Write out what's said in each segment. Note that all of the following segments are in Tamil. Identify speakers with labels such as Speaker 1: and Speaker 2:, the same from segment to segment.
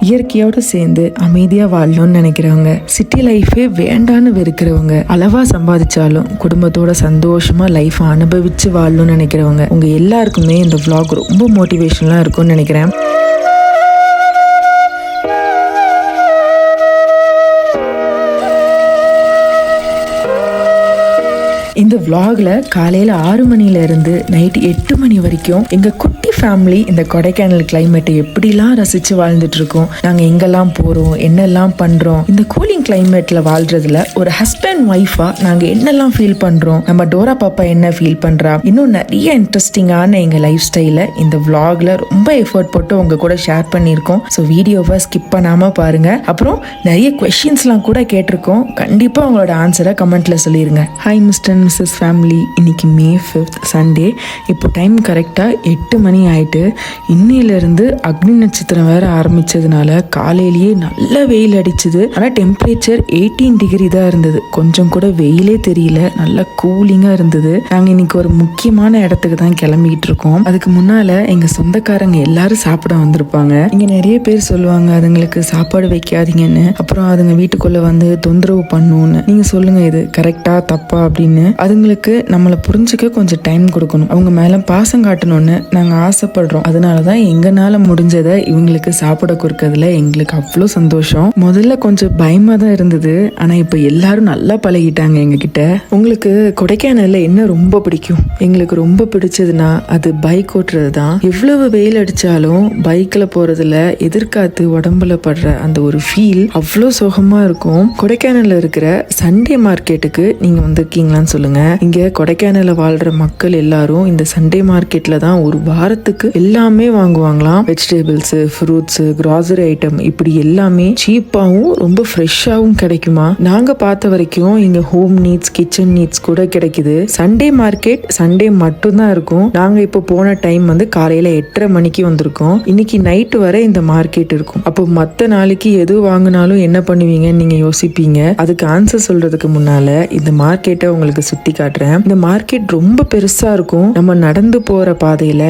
Speaker 1: இயற்கையோடு சேர்ந்து அமைதியாக வாழணும்னு நினைக்கிறவங்க சிட்டி லைஃபே வேண்டான்னு வெறுக்கிறவங்க அளவா சம்பாதிச்சாலும் குடும்பத்தோட சந்தோஷமா லைஃப் அனுபவிச்சு வாழணும்னு நினைக்கிறவங்க உங்க எல்லாருக்குமே இந்த விளாக் ரொம்ப மோட்டிவேஷனலாக இருக்கும்னு நினைக்கிறேன். இந்த vlogல காலையில் ஆறு மணில இருந்து நைட் எட்டு மணி வரைக்கும் எங்க குட்டி ஃபேமிலி இந்த கொடைக்கானல் கிளைமேட்டை எப்படிலாம் ரசித்து வாழ்ந்துட்டுருக்கோம்? நாங்கள் எங்கெல்லாம் போகிறோம் என்னெல்லாம் பண்ணுறோம் இந்த கூலிங் கிளைமேட்டில் வாழ்றதுல ஒரு ஹஸ்பண்ட் ஒய்ஃபாக நாங்கள் என்னெல்லாம் ஃபீல் பண்ணுறோம் நம்ம டோரா பாப்பா என்ன ஃபீல் பண்ணுறா இன்னும் நிறைய இன்ட்ரெஸ்டிங்கான எங்கள் லைஃப் ஸ்டைலை இந்த vlogல ரொம்ப எஃபர்ட் போட்டு உங்கள் கூட ஷேர் பண்ணியிருக்கோம். ஸோ வீடியோவை ஸ்கிப் பண்ணாமல் பாருங்கள் அப்புறம் நிறைய கொஷின்ஸ்லாம் கூட கேட்டிருக்கோம். கண்டிப்பாக உங்களோட ஆன்சரை கமெண்ட்டில் சொல்லிருங்க. ஹாய் மிஸ்டர் மிஸ்ஸஸ் ஃபேமிலி இன்னைக்கு மே ஃபிஃப்த் சண்டே இப்போ டைம் கரெக்டாக எட்டு மணி ஆயிட்டு இன்னையிலேருந்து அக்னி நட்சத்திரம் வேற ஆரம்பித்ததுனால காலையிலேயே நல்ல வெயில் அடிச்சுது. ஆனால் டெம்பரேச்சர் எயிட்டீன் டிகிரி தான் இருந்தது. கொஞ்சம் கூட வெயிலே தெரியல. நல்லா கூலிங்காக இருந்தது. நாங்கள் இன்னைக்கு ஒரு முக்கியமான இடத்துக்கு தான் கிளம்பிக்கிட்டு இருக்கோம். அதுக்கு முன்னால் எங்கள் சொந்தக்காரங்க எல்லாரும் சாப்பிட வந்திருப்பாங்க. இங்கே நிறைய பேர் சொல்லுவாங்க அதுங்களுக்கு சாப்பாடு வைக்காதீங்கன்னு. அப்புறம் அதுங்க வீட்டுக்குள்ளே வந்து தொந்தரவு பண்ணுன்னு. நீங்கள் சொல்லுங்கள் இது கரெக்டாக தப்பா? அப்படின்னு. அதுங்களுக்கு நம்மளை புரிஞ்சுக்க கொஞ்சம் டைம் கொடுக்கணும். அவங்க மேலே பாசம் காட்டணும்னு நாங்கள் ஆசை ஆசைப்படுறோம். அதனாலதான் எங்கனால முடிஞ்சதை இவங்களுக்கு சாப்பிட கொடுக்கறதுல எங்களுக்கு அவ்வளோ சந்தோஷம். முதல்ல கொஞ்சம் பயமா தான் இருந்தது. ஆனா இப்ப எல்லாரும் நல்லா பழகிட்டாங்க எங்க கிட்ட உங்களுக்கு கொடைக்கானல்ல என்ன ரொம்ப பிடிக்கும்? எங்களுக்கு ரொம்ப பிடிச்சதுன்னா அது பைக் ஓட்டுறது தான் எவ்வளவு வெயில் அடிச்சாலும் பைக்ல போறதுல எதிர்காத்து உடம்புல படுற அந்த ஒரு ஃபீல் அவ்வளோ சுகமா இருக்கும். கொடைக்கானல்ல இருக்கிற சண்டே மார்க்கெட்டுக்கு நீங்க வந்திருக்கீங்களான்னு சொல்லுங்க. இங்க கொடைக்கானல்ல வாழ்ற மக்கள் எல்லாரும் இந்த சண்டே மார்க்கெட்ல தான் ஒரு வாரத்துக்கு எல்லாமே வாங்குவாங்களாம். வெஜிடபிள்ஸ் ஃப்ரூட்ஸ் கிராசரி ஐட்டம் இப்படி எல்லாமே சீப்பாகவும் ரொம்ப ஃப்ரெஷ்ஷாகவும் கிடைக்குமா? நாங்க பார்த்த வரைக்கும் இங்க ஹோம் நீட்ஸ் கிச்சன் நீட்ஸ் கூட கிடைக்குது. சண்டே மார்க்கெட் சண்டே மட்டும்தான் இருக்கும். நாங்க இப்போ போன டைம் வந்து காலையில எட்டரை மணிக்கு வந்திருக்கோம். இன்னைக்கு நைட்டு வரை இந்த மார்க்கெட் இருக்கும். அப்போ மற்ற நாளைக்கு எது வாங்கினாலும் என்ன பண்ணுவீங்கன்னு நீங்க யோசிப்பீங்க. அதுக்கு ஆன்சர் சொல்றதுக்கு முன்னால இந்த மார்க்கெட்டை உங்களுக்கு சுத்தி காட்டுறேன் இந்த மார்க்கெட் ரொம்ப பெருசா இருக்கும். நம்ம நடந்து போற பாதையில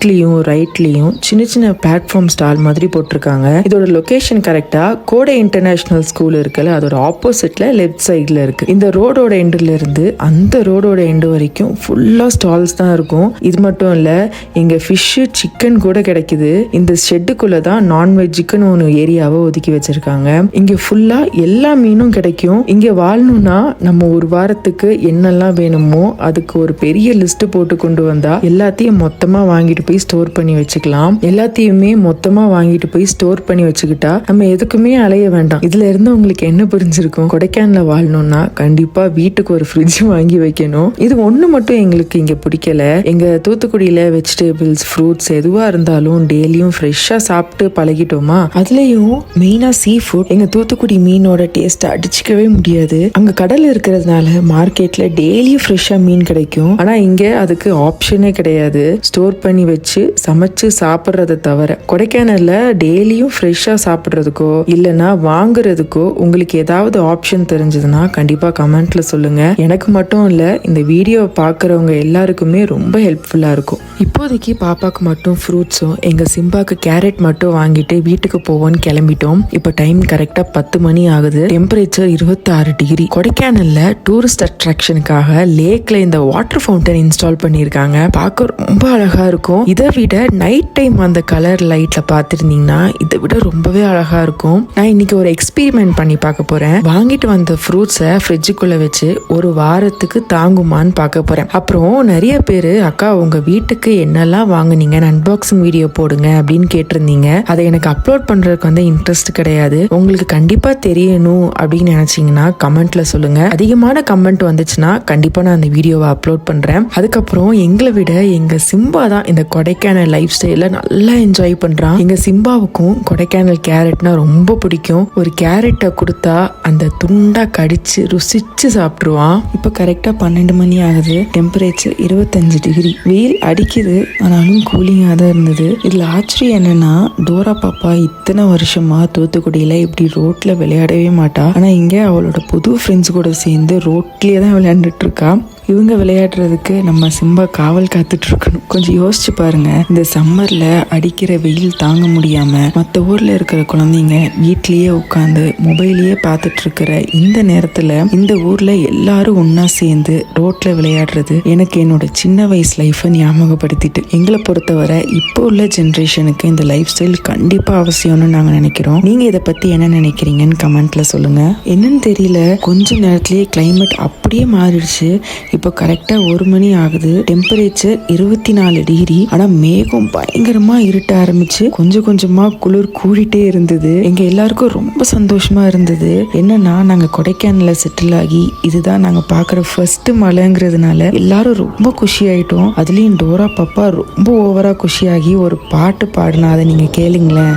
Speaker 1: லெஃப்ட்லேயும் ரைட்லேயும் சின்ன சின்ன பிளாட்ஃபார்ம் ஸ்டால் மாதிரி போட்டிருக்காங்க. இதோட லொகேஷன் கரெக்டாக கோடை இன்டர்நேஷனல் ஸ்கூல் இருக்குல்ல அதோட ஆப்போசிட்ல லெஃப்ட் சைடில் இருக்கு. இந்த ரோடோட எண்டுல இருந்து அந்த ரோடோட எண்டு வரைக்கும் ஃபுல்லாக ஸ்டால்ஸ் தான் இருக்கும். இது மட்டும் இல்லை இங்கே ஃபிஷ்ஷு சிக்கன் கூட கிடைக்குது. இந்த ஷெட்டுக்குள்ளே தான் நான்வெஜ்ஜுக்குன்னு ஒன்று ஏரியாவை ஒதுக்கி வச்சிருக்காங்க. இங்கே ஃபுல்லாக எல்லா மீனும் கிடைக்கும். இங்கே வாழணும்னா நம்ம ஒரு வாரத்துக்கு என்னெல்லாம் வேணுமோ அதுக்கு ஒரு பெரிய லிஸ்ட் போட்டு கொண்டு வந்தா எல்லாத்தையும் மொத்தமாக வாங்கிட்டு போய் ஸ்டோர் பண்ணி வச்சுக்கலாம். எல்லாத்தையுமே மொத்தமா வாங்கிட்டு போய் ஸ்டோர் பண்ணி வச்சுக்கிட்டா நம்ம எதுக்குமே அலைய வேண்டாம். இதுல இருந்து உங்களுக்கு என்ன புரிஞ்சிருக்கும்? கொடைக்கானல வாழணும்னா கண்டிப்பா வீட்டுக்கு ஒரு ஃப்ரிட்ஜ் வாங்கி வைக்கணும். இது ஒண்ணு மட்டும் எங்களுக்கு இங்க பிடிக்கல. எங்க தூத்துக்குடியில வெஜிடபிள்ஸ் ஃப்ரூட்ஸ் எதுவா இருந்தாலும் டெய்லியும் ஃப்ரெஷ்ஷா சாப்பிட்டு பழகிட்டோமா? அதுலயும் மெயினா சீ ஃபுட் எங்க தூத்துக்குடி மீனோட டேஸ்ட் அடிச்சுக்கவே முடியாது. அங்க கடல் இருக்கிறதுனால மார்க்கெட்ல டெய்லியும் ஃப்ரெஷ்ஷா மீன் கிடைக்கும். ஆனா இங்க அதுக்கு ஆப்ஷனே கிடையாது. ஸ்டோர் பண்ணி வச்சு சமைச்சு சாப்பிட்றத தவிர கொடைக்கானல்ல டெய்லியும் ஃப்ரெஷ்ஷாக சாப்பிட்றதுக்கோ இல்லைன்னா வாங்குறதுக்கோ உங்களுக்கு ஏதாவது ஆப்ஷன் தெரிஞ்சதுன்னா கண்டிப்பாக கமெண்ட்ல சொல்லுங்க. எனக்கு மட்டும் இல்லை இந்த வீடியோவை பார்க்குறவங்க எல்லாருக்குமே ரொம்ப ஹெல்ப்ஃபுல்லாக இருக்கும். இப்போதைக்கு பாப்பாக்கு மட்டும் ஃப்ரூட்ஸும் எங்க சிம்பாக்கு கேரட் மட்டும் வாங்கிட்டு வீட்டுக்கு போவோம்னு கிளம்பிட்டோம். இப்போ டைம் கரெக்டாக பத்து மணி ஆகுது. டெம்பரேச்சர் இருபத்தாறு டிகிரி கொடைக்கானல்ல டூரிஸ்ட் அட்ராக்ஷனுக்காக லேக்ல இந்த வாட்டர் ஃபவுண்டன் இன்ஸ்டால் பண்ணியிருக்காங்க. பார்க்க ரொம்ப அழகா இருக்கும். இதை விட நைட் டைம் அந்த கலர் லைட்ல பார்த்துருந்தீங்கன்னா இதை விட ரொம்பவே அழகா இருக்கும். நான் இன்னைக்கு ஒரு எக்ஸ்பெரிமெண்ட் பண்ணி பார்க்க போறேன். வாங்கிட்டு வந்த ஃப்ரூட்ஸை ஃப்ரிட்ஜுக்குள்ள வச்சு ஒரு வாரத்துக்கு தாங்குமான்னு பார்க்க போறேன். அப்புறம் நிறைய பேர் அக்கா உங்க வீட்டுக்கு என்னெல்லாம் வாங்குனீங்கன்னு அன்பாக்சிங் வீடியோ போடுங்க அப்படின்னு கேட்டிருந்தீங்க. அதை எனக்கு அப்லோட் பண்றதுக்கு வந்து இன்ட்ரெஸ்ட் கிடையாது. உங்களுக்கு கண்டிப்பா தெரியணும் அப்படின்னு நினைச்சீங்கன்னா கமெண்ட்ல சொல்லுங்க. அதிகமான கமெண்ட் வந்துச்சுன்னா கண்டிப்பா நான் அந்த வீடியோவை அப்லோட் பண்றேன். அதுக்கப்புறம் எங்களை விட எங்க சிம்பா தான் இந்த கொடைக்கானல் லைஃப் ஸ்டைல நல்லா என்ஜாய் பண்றான். எங்க சிம்பாவுக்கும் கொடைக்கானல் கேரட்னா ரொம்ப பிடிக்கும். ஒரு கேரட்டை கொடுத்தா அந்த துண்டா கடிச்சு ருசிச்சு சாப்பிட்ருவான் இப்போ கரெக்டா பன்னெண்டு மணி ஆகுது. டெம்பரேச்சர் இருபத்தஞ்சு டிகிரி வெயில் அடிக்குது ஆனாலும் கூலிங்காக தான் இருந்தது. இதில் ஆச்சரியம் என்னன்னா டோரா பாப்பா இத்தனை வருஷமா தூத்துக்குடியில இப்படி ரோட்ல விளையாடவே மாட்டா. ஆனா இங்க அவளோட புது ஃப்ரெண்ட்ஸ் கூட சேர்ந்து ரோட்லயே தான் விளையாண்டுட்டு இருக்கா. இவங்க விளையாடுறதுக்கு நம்ம சிம்பா காவல் காத்துட்டு இருக்கணும் கொஞ்சம் யோசிச்சு பாருங்க. இந்த சம்மர்ல அடிக்கிற வெயில் தாங்க முடியாம மற்ற ஊர்ல இருக்கிற குழந்தைங்க வீட்லயே உட்காந்து மொபைலையே பார்த்துட்டு இருக்கிற இந்த நேரத்துல இந்த ஊர்ல எல்லாரும் ஒன்னா சேர்ந்து ரோட்ல விளையாடுறது எனக்கு என்னோட சின்ன வயசு லைஃபை ஞாபகப்படுத்திட்டு. எங்களை பொறுத்தவரை இப்போ உள்ள ஜென்ரேஷனுக்கு இந்த லைஃப் ஸ்டைல் கண்டிப்பா அவசியம்னு நாங்க நினைக்கிறோம். நீங்க இதை பத்தி என்ன நினைக்கிறீங்கன்னு கமெண்ட்ல சொல்லுங்க. என்னன்னு தெரியல. கொஞ்ச நேரத்திலேயே கிளைமேட் அப்படியே மாறிடுச்சு. இப்போ கரெக்டாக ஒரு மணி ஆகுது. டெம்பரேச்சர் இருபத்தி நாலு டிகிரி ஆனால் மேகம் பயங்கரமாக இருட்ட ஆரம்பிச்சு கொஞ்சம் கொஞ்சமாக குளிர் கூடிட்டே இருந்தது. எங்கள் எல்லாருக்கும் ரொம்ப சந்தோஷமா இருந்தது. என்னன்னா நாங்கள் கொடைக்கானலில் செட்டில் ஆகி இதுதான் நாங்கள் பார்க்குற ஃபர்ஸ்ட் மழைங்கிறதுனால எல்லாரும் ரொம்ப குஷி ஆயிட்டோம். அதுலேயும் டோரா பாப்பா ரொம்ப ஓவராக குஷியாகி ஒரு பாட்டு பாடினா அதை நீங்கள் கேளுங்களேன்.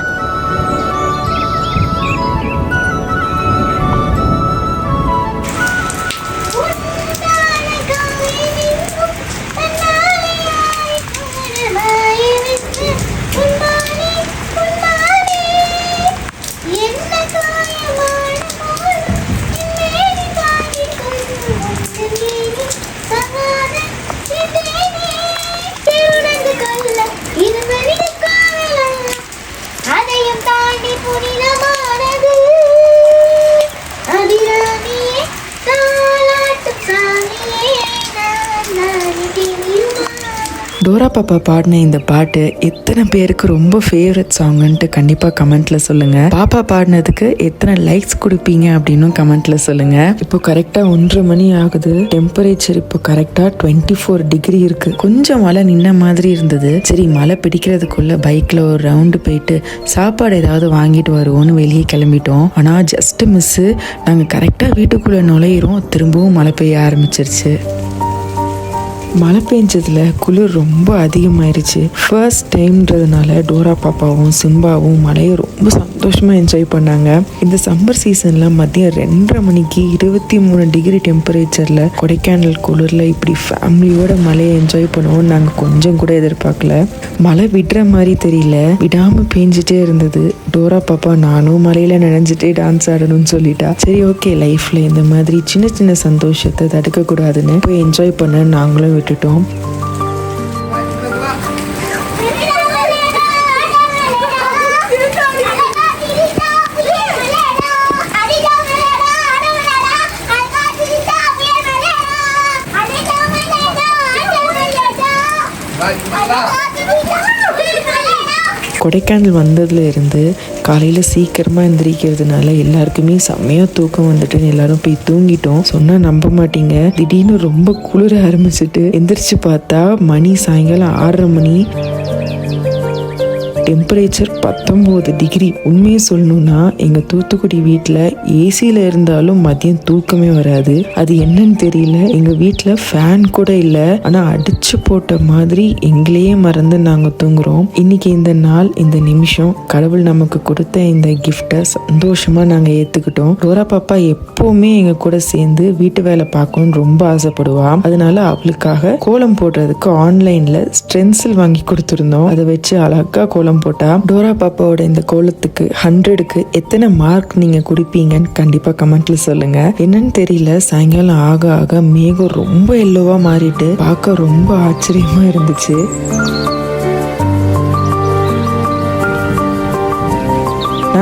Speaker 1: டோரா பாப்பா பாடின இந்த பாட்டு எத்தனை பேருக்கு ரொம்ப ஃபேவரட் சாங்குன்ட்டு கண்டிப்பா கமெண்ட்ல சொல்லுங்க. பாப்பா பாடினதுக்கு எத்தனை லைக்ஸ் கொடுப்பீங்க அப்படின்னும் கமெண்ட்ல சொல்லுங்க. இப்போ கரெக்டா ஒன்றரை மணி ஆகுது. டெம்பரேச்சர் இப்போ கரெக்டா டுவெண்ட்டி ஃபோர் டிகிரி இருக்கு. கொஞ்சம் மழை நின்ன மாதிரி இருந்தது. சரி மழை பிடிக்கிறதுக்குள்ள பைக்ல ஒரு ரவுண்டு போயிட்டு சாப்பாடு ஏதாவது வாங்கிட்டு வருவோம்னு வெளியே கிளம்பிட்டோம். ஆனா ஜஸ்ட் மிஸ் நாங்க கரெக்டா வீட்டுக்குள்ள நுழையிறோம். திரும்பவும் மழை பெய்ய ஆரம்பிச்சிருச்சு. மழை பெஞ்சதில் குளிர் ரொம்ப அதிகமாயிருச்சு. ஃபர்ஸ்ட் டைம்ன்றதுனால டோரா பாப்பாவும் சிம்பாவும் மழையை ரொம்ப சந்தோஷமாக என்ஜாய் பண்ணாங்க. இந்த சம்மர் சீசனில் மதியம் ரெண்டரை மணிக்கு இருபத்தி மூணு டிகிரி டெம்பரேச்சரில் கொடைக்கானல் குளிரில் இப்படி ஃபேமிலியோட மழையை என்ஜாய் பண்ணுவோம் நாங்கள் கொஞ்சம் கூட எதிர்பார்க்கல. மழை விடுற மாதிரி தெரியல. விடாமல் பேஞ்சிட்டே இருந்தது. டோரா பாப்பா நானும் மலையில் நினைஞ்சிட்டே டான்ஸ் ஆடணும்னு சொல்லிட்டா. சரி ஓகே லைஃப்பில் இந்த மாதிரி சின்ன சின்ன சந்தோஷத்தை தடுக்கக்கூடாதுன்னு போய் என்ஜாய் பண்ண நாங்களும் விட்டுட்டோம். கொடைக்கானல் வந்ததுலேருந்து காலையில் சீக்கிரமாக எந்திரிக்கிறதுனால எல்லாருக்குமே செம்மையாக தூக்கம் வந்துட்டு எல்லாரும் போய் தூங்கிட்டோம். சொன்னால் நம்ப மாட்டீங்க. திடீர்னு ரொம்ப குளிர ஆரம்பிச்சிட்டு எந்திரிச்சு பார்த்தா மணி சாயங்காலம் ஆறரை மணி. டெம்பரேச்சர் பத்தொம்போது டிகிரி உண்மையை சொல்லணும்னா எங்கள் தூத்துக்குடி வீட்டில் ஏசியில் இருந்தாலும் மதியம் தூக்கமே வராது. அது என்னன்னு தெரியல. எங்கள் வீட்டில் ஃபேன் கூட இல்லை. ஆனால் அடிச்சு போட்ட மாதிரி எங்களையே மறந்து நாங்கள் தூங்குறோம். இன்னைக்கு இந்த நாள் இந்த நிமிஷம் கடவுள் நமக்கு கொடுத்த இந்த கிஃப்டை சந்தோஷமாக நாங்கள் ஏற்றுக்கிட்டோம் டோரா பாப்பா எப்போவுமே எங்கள் கூட சேர்ந்து வீட்டு வேலை பார்க்கணும்னு ரொம்ப ஆசைப்படுவா. அதனால அவளுக்காக கோலம் போடுறதுக்கு ஆன்லைனில் ஸ்ட்ரென்சில் வாங்கி கொடுத்துருந்தோம். அதை வச்சு அழகா கோலம் போட்டா டோரா பாப்பாவோட இந்த கோலத்துக்கு ஹண்ட்ரடுக்கு எத்தனை மார்க் நீங்கள் கொடுப்பீங்கன்னு கண்டிப்பாக கமெண்ட்ல சொல்லுங்க. என்னன்னு தெரியல சாயங்காலம் ஆக ஆக மேகம் ரொம்ப எல்லோவாக மாறிட்டு பார்க்க ரொம்ப ஆச்சரியமாக இருந்துச்சு.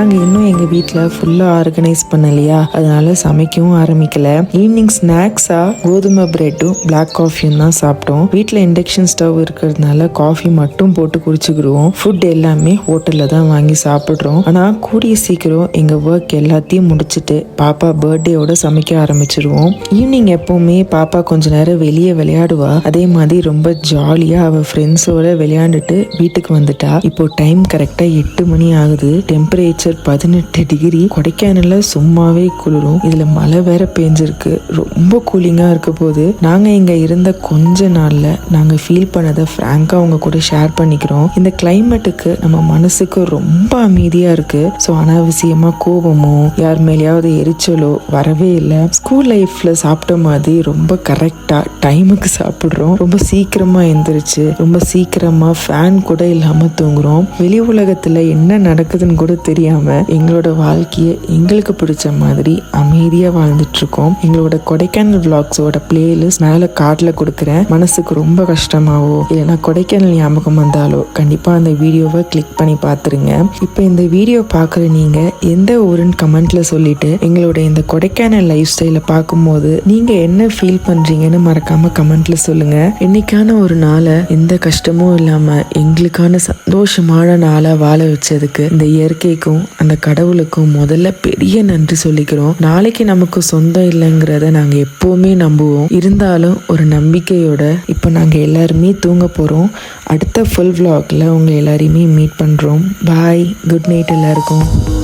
Speaker 1: நாங்கள் இன்னும் எங்கள் வீட்டில் ஃபுல்லாக ஆர்கனைஸ் பண்ணலையா? அதனால சமைக்கவும் ஆரம்பிக்கல. ஈவினிங் ஸ்நாக்ஸாக கோதுமை பிரெட்டும் பிளாக் காஃபியும் தான் சாப்பிட்டோம். வீட்டில் இண்டக்ஷன் ஸ்டவ் இருக்கிறதுனால காஃபி மட்டும் போட்டு குடிச்சுக்கிடுவோம். ஃபுட் எல்லாமே ஹோட்டலில் தான் வாங்கி சாப்பிட்றோம். ஆனால் கூடிய சீக்கிரம் எங்கள் ஒர்க் எல்லாத்தையும் முடிச்சுட்டு பாப்பா பர்த்டேயோட சமைக்க ஆரம்பிச்சிருவோம். ஈவினிங் எப்பவுமே பாப்பா கொஞ்ச நேரம் வெளியே விளையாடுவா. அதே மாதிரி ரொம்ப ஜாலியாக அவள் ஃப்ரெண்ட்ஸோட விளையாண்டுட்டு வீட்டுக்கு வந்துட்டா. இப்போ டைம் கரெக்டாக எட்டு மணி ஆகுது. டெம்பரேச்சர் பதினெட்டு டிகிரி கொடைக்கானல்ல சும்மாவே குளிரும். இதுல மழை வேற பெஞ்சிருக்கு. ரொம்ப கூலிங்கா இருக்க போது நாங்க இங்க இருந்த கொஞ்ச நாள்ல நாங்க ஃபீல் பண்ணதை ஃப்ராங்கா உங்க கூட ஷேர் பண்ணிக்கிறோம். இந்த கிளைமேட்டுக்கு நம்ம மனசுக்கு ரொம்ப அமைதியா இருக்கு. ஸோ அனாவசியமா கோபமோ யார் மேலேயாவது எரிச்சலோ வரவே இல்லை. ஸ்கூல் லைஃப்ல சாப்பிட்ட மாதிரி ரொம்ப கரெக்டா டைமுக்கு சாப்பிடுறோம். ரொம்ப சீக்கிரமா எந்திரிச்சு ரொம்ப சீக்கிரமா ஃபேன் கூட இல்லாம தூங்குறோம். வெளி உலகத்துல என்ன நடக்குதுன்னு கூட தெரியாம இல்லாம எங்களோட வாழ்க்கையை எங்களுக்கு பிடிச்ச மாதிரி அமைதியாக வாழ்ந்துட்டுருக்கோம் எங்களோட கொடைக்கானல் விளாக்ஸோட பிளேலிஸ்ட் மேலே கார்டில் கொடுக்குறேன். மனசுக்கு ரொம்ப கஷ்டமாவோ இல்லைன்னா கொடைக்கானல் ஞாபகம் வந்தாலோ கண்டிப்பாக அந்த வீடியோவை கிளிக் பண்ணி பார்த்துருங்க இப்போ இந்த வீடியோ பார்க்குற நீங்கள் எந்த ஊருன்னு கமெண்ட்டில் சொல்லிட்டு எங்களோட இந்த கொடைக்கானல் லைஃப் ஸ்டைலை பார்க்கும்போது நீங்கள் என்ன ஃபீல் பண்ணுறீங்கன்னு மறக்காமல் கமெண்ட்டில் சொல்லுங்கள் இன்னைக்கான ஒரு நாளை எந்த கஷ்டமும் இல்லாமல் எங்களுக்கான சந்தோஷமான நாளாக வாழ வச்சதுக்கு இந்த இயற்கைக்கும் அந்த கடவுளுக்கும் முதல்ல பெரிய நன்றி சொல்லிக்கிறோம். நாளைக்கு நமக்கு சொந்தம் இல்லைங்கிறத நாங்க எப்பவுமே நம்புவோம். இருந்தாலும் ஒரு நம்பிக்கையோட இப்போ நாங்க எல்லாருமே தூங்க போறோம். அடுத்த ஃபுல் vlogல உங்க எல்லாரையுமே மீட் பண்றோம். பாய் குட் நைட் எல்லாருக்கும்.